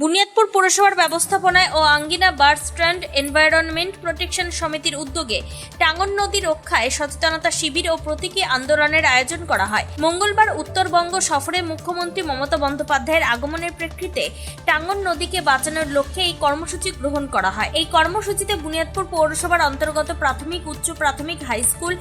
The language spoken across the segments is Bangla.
বুনিয়াদপুর পুরসভার ব্যবস্থাপনায় ও আঙ্গিনা বার স্ট্র্যান্ড এনভায়রনমেন্ট প্রোটেকশন সমিতির উদ্যোগে টাঙ্গন নদী রক্ষায় সচেতনতা শিবির ও প্রতীকী আন্দোলনের আয়োজন করা হয়। মঙ্গলবার উত্তরবঙ্গ সফরে মুখ্যমন্ত্রী মমতা বন্দ্যোপাধ্যায়ের আগমনের প্রেক্ষিতে টাঙ্গন নদীকে বাঁচানোর লক্ষ্যে এই কর্মসূচি গ্রহণ করা হয়। এই কর্মসূচিতে বুনিয়াদপুর পৌরসভার অন্তর্গত প্রাথমিক, উচ্চ প্রাথমিক, হাই স্কুল,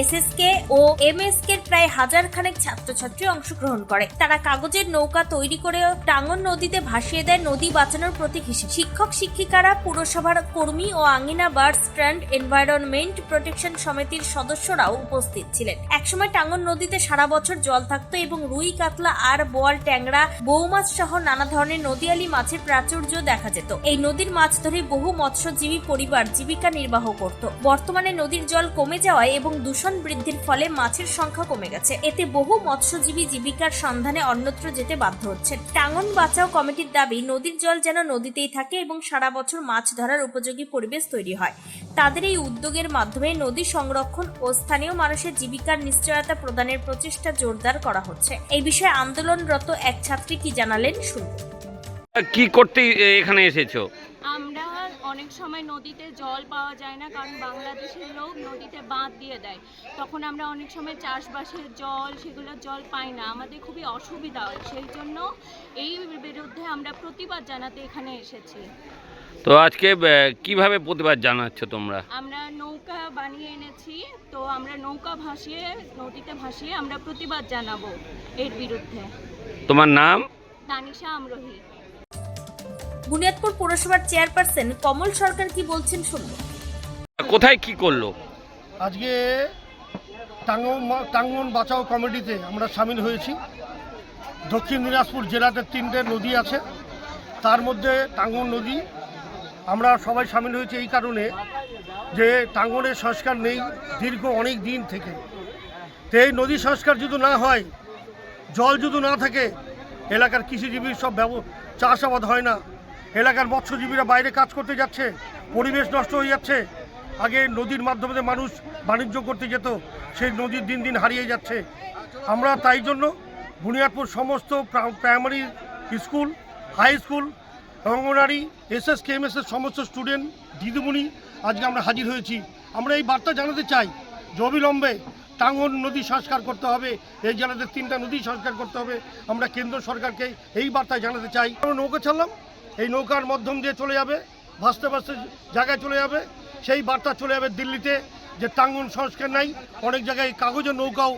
এসএসকে ও এমএসকে প্রায় হাজার খানেক ছাত্রছাত্রী অংশগ্রহণ করে। তারা কাগজের নৌকা তৈরি করে টাঙ্গন নদীতে ভাসিয়ে দেয় নদী বাঁচানোর প্রতীক হিসেবে শিক্ষক, শিক্ষিকারা, পুরসভার কর্মী ও Angina bird strand environment protection সমিতির সদস্যরাও উপস্থিত ছিলেন। একসময় টাঙ্গন নদীতে সারা বছর জল থাকতো এবং রুই, কাতলা আর বোয়াল, ট্যাংরা বৌ মাছ সহ নানা ধরনের নদীয়ালি মাছের প্রাচুর্য দেখা যেত। এই নদীর মাছ ধরে বহু মৎস্যজীবী পরিবার জীবিকা নির্বাহ করত। বর্তমানে নদীর জল কমে যাওয়ায় এবং দূষণ বৃদ্ধির ফলে মাছের সংখ্যা কমে গেছে। এতে বহু মৎস্যজীবী জীবিকার সন্ধানে অন্যত্র যেতে বাধ্য হচ্ছেন। টাঙ্গন বাঁচাও কমিটির দাবি নদীর জল যেন নদীতেই থাকে এবং সারা বছর মাছ ধরার উপযোগী পরিবেশ তৈরি হয়। তাদের এই উদ্যোগের মাধ্যমে নদী সংরক্ষণ ও স্থানীয় মানুষের জীবিকার নিশ্চয়তা প্রদানের প্রচেষ্টা জোরদার করা হচ্ছে। এই বিষয়ে আন্দোলনরত এক ছাত্রী কি জানালেন শুনুন। কি করতে এখানে এসেছ? অনেক সময় নদীতে জল পাওয়া যায় না কারণ বাংলাদেশের লোক নদীতে বাঁধ দিয়ে দেয়। তখন আমরা অনেক সময় চাষবাসের জল সেগুলো জল পাই না। আমাদের খুবই অসুবিধা হয়। সেই জন্য এই বিরুদ্ধে আমরা প্রতিবাদ জানাতে এখানে এসেছি। তো আজকে কীভাবে প্রতিবাদ জানাচ্ছ তোমরা? আমরা নৌকা বানিয়ে এনেছি। তো আমরা নৌকা ভাসিয়ে নদীতে ভাসিয়ে আমরা প্রতিবাদ জানাব এর বিরুদ্ধে। তোমার নাম? তানিশা আমরোহী। বুনিয়াদপুর পৌরসভার চেয়ারপারসন কমল সরকার কি বলছেন শুনুন। কোথায় কি করল? আজকে টাঙ্গন টাঙ্গন বাঁচাও কমিটিতে আমরা সামিল হয়েছি। দক্ষিণ দিনাজপুর জেলাতে তিনটে নদী আছে। তার মধ্যে টাঙ্গন নদী আমরা সবাই সামিল হয়েছি এই কারণে যে টাঙ্গনের সংস্কার নেই দীর্ঘ অনেক দিন থেকে। তো এই নদী সংস্কার যদি না হয় জল যদি না থাকে এলাকার কৃষিজীবীর সব ব্যব চাষাবাদ হয় না। এলাকার মৎস্যজীবীরা বাইরে কাজ করতে যাচ্ছে, পরিবেশ নষ্ট হয়ে যাচ্ছে। আগে নদীর মাধ্যমে মানুষ বাণিজ্য করতে যেত, সেই নদীর দিন দিন হারিয়ে যাচ্ছে। আমরা তাই জন্য বুনিয়াদপুর সমস্ত প্রা- প্রাইমারি স্কুল, হাই স্কুল অঙ্গনারী এস এস কেএমএস এর সমস্ত স্টুডেন্ট, দিদিমণি আজকে আমরা হাজির হয়েছি। আমরা এই বার্তা জানাতে চাই, যে অবিলম্বে টাঙ্গন নদী সংস্কার করতে হবে, এই জেলাতে তিনটা নদী সংস্কার করতে হবে। আমরা কেন্দ্র সরকারকে এই বার্তা জানাতে চাই। আমরা নৌকা ছাড়লাম এই নৌকার মাধ্যম দিয়ে চলে যাবে, ভাসতে ভাসতে জায়গায় চলে যাবে। সেই বার্তা চলে যাবে দিল্লিতে যে টাঙ্গন সংস্কার নাই, অনেক জায়গায় কাগজের নৌকাও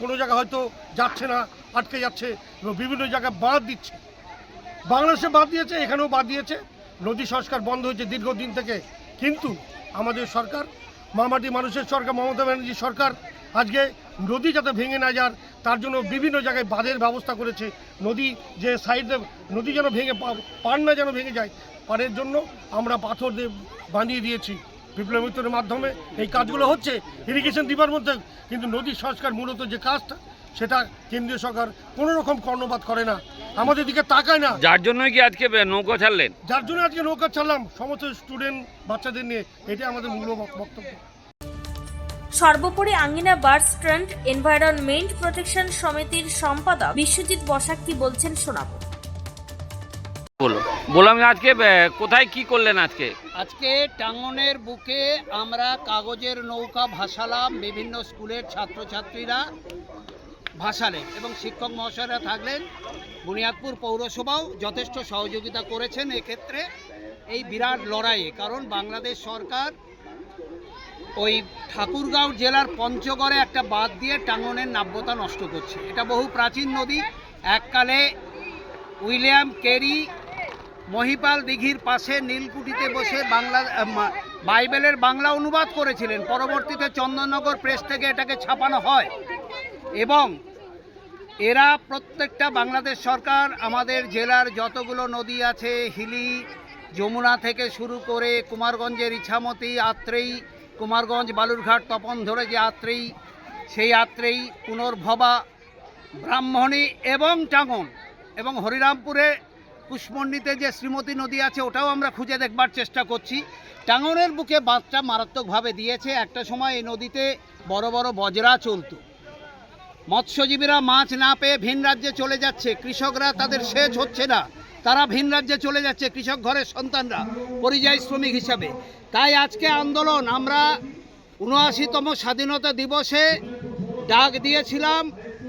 কোনো জায়গায় হয়তো যাচ্ছে না, আটকে যাচ্ছে এবং বিভিন্ন জায়গায় বাঁধ দিচ্ছে। বাংলাদেশে বাদ দিয়েছে, এখানেও বাদ দিয়েছে। নদী সংস্কার বন্ধ হয়েছে দীর্ঘদিন থেকে। কিন্তু আমাদের সরকার, মামাটি মানুষের সরকার, মমতা ব্যানার্জি সরকার, আজকে নদী যাতে ভেঙে না যার তার জন্য বিভিন্ন জায়গায় বাঁধের ব্যবস্থা করেছে। নদী যে সাইডে নদী যেন ভেঙে পান না যেন ভেঙে যায় পানের জন্য আমরা পাথর দিয়ে বাঁধিয়ে দিয়েছি বিপ্লব মিত্রের মাধ্যমে। এই কাজগুলো হচ্ছে ইরিগেশন দিবার মধ্যে কিন্তু নদী সংস্কার মূলত যে কাজটা সেটা কেন্দ্রীয় সরকার কোনো রকম কর্ণপাত করে না। আমাদের দিকে তাকায় না। যার জন্যই কি আজকে নৌকা ছাড়লেন? যার জন্য আজকে নৌকা ছাড়লাম সমস্ত স্টুডেন্ট বাচ্চাদের নিয়ে এটা আমাদের মূল বক্তব্য। সর্বোপরি Angina bird strand environment protection সমিতির সম্পাদক বিশ্বজিৎ বসাক কি বলছেন শোনাবো। বলো। বললাম আজকে কোথায় কি করলেন আজকে? আজকে টাঙ্গনের বুকে আমরা কাগজের নৌকা ভাসালাম বিভিন্ন স্কুলের ছাত্রছাত্রীরা ভাসালেন এবং শিক্ষক মহাশয়রা থাকলেন। বুনিয়াদপুর পৌরসভাও যথেষ্ট সহযোগিতা করেছেন এক্ষেত্রে। এই বিরাট লড়াইয়ে কারণ বাংলাদেশ সরকার ওই ঠাকুরগাঁও জেলার পঞ্চগড়ে একটা বাদ দিয়ে টাঙ্গনের নাব্যতা নষ্ট করছে। এটা বহু প্রাচীন নদী। এককালে উইলিয়াম কেরি মহিপাল দিঘির পাশে নীলকুঠিতে বসে বাংলা বাইবেলের বাংলা অনুবাদ করেছিলেন। পরবর্তীতে চন্দননগর প্রেস থেকে এটাকে ছাপানো হয়। এবং এরা প্রত্যেকটা বাংলাদেশ সরকার, আমাদের জেলার যতগুলো নদী আছে, হিলি, যমুনা থেকে শুরু করে কুমারগঞ্জের ইছামতি আত্রেই কুমারগঞ্জ বালুরঘাট তপন ধরে যে আত্রেই সেই আত্রেই পুনর্ভবা ব্রাহ্মণী এবং টাঙ্গন এবং হরিরামপুরে কুশমন্ডিতে যে শ্রীমতী নদী আছে, ওটাও আমরা খুঁজে দেখবার চেষ্টা করছি। টাঙ্গনের বুকে বাঁধটা মারাত্মকভাবে দিয়েছে। একটা সময় এই নদীতে বড় বড় বজরা চলতো। মৎস্যজীবীরা মাছ না পেয়ে ভিন রাজ্যে চলে যাচ্ছে। কৃষকরা তাদের সেচ হচ্ছে না। তারা ভিন রাজ্যে চলে যাচ্ছে কৃষক ঘরের সন্তানরা, পরিযায়ী শ্রমিক হিসাবে। তাই আজকে আন্দোলন, আমরা উনআশিতম স্বাধীনতা দিবসে ডাক দিয়েছিলাম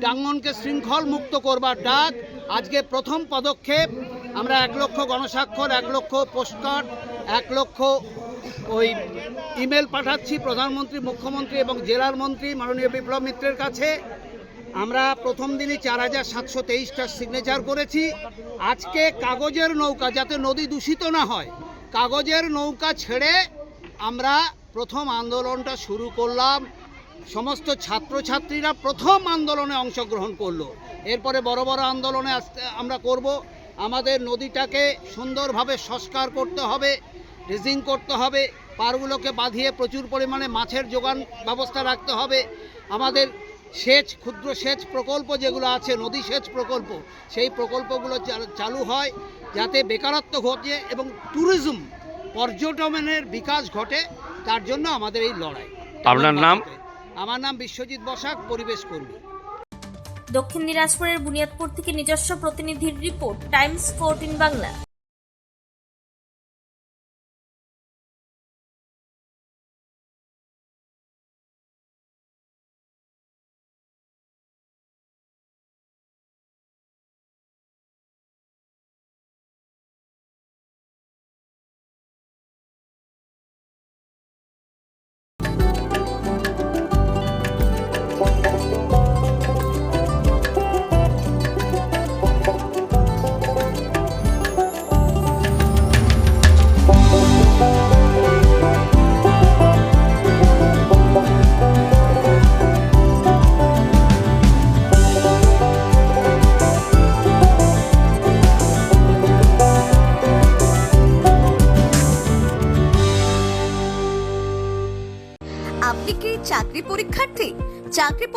টাঙ্গনকে শৃঙ্খল মুক্ত করবার ডাক। আজকে প্রথম পদক্ষেপ, আমরা এক লক্ষ গণস্বাক্ষর, এক লক্ষ পোস্টকার্ড এক লক্ষ ওই ইমেল পাঠাচ্ছি প্রধানমন্ত্রী, মুখ্যমন্ত্রী এবং জেলার মন্ত্রী, মাননীয় বিপ্লব মিত্রের কাছে। আমরা প্রথম দিনই চার হাজার সাতশো তেইশটা সিগনেচার করেছি। আজকে কাগজের নৌকা, যাতে নদী দূষিত না হয়, কাগজের নৌকা ছেড়ে আমরা প্রথম আন্দোলনটা শুরু করলাম। সমস্ত ছাত্রছাত্রীরা প্রথম আন্দোলনে অংশগ্রহণ করল। এরপরে বড় বড় আন্দোলনে আসতে আমরা করব। আমাদের নদীটাকে সুন্দরভাবে সংস্কার করতে হবে, ড্রেজিং করতে হবে, পারগুলোকে বাঁধিয়ে প্রচুর পরিমাণে মাছের যোগান ব্যবস্থা রাখতে হবে। আমাদের সেচ ক্ষুদ্র সেচ প্রকল্প যেগুলো আছে নদী সেচ প্রকল্প সেই প্রকল্পগুলো চালু- হয় যাতে বেকারত্ব ঘটে এবং ট্যুরিজম পর্যটনের বিকাশ ঘটে তার জন্য আমাদের এই লড়াই। আপনার নাম? আমার নাম বিশ্বজিৎ বসাক পরিবেশ কর্মী। দক্ষিণ দিনাজপুরের বুনিয়াদপুর থেকে নিজস্ব প্রতিনিধির রিপোর্ট টাইমস ফোরটিন বাংলা।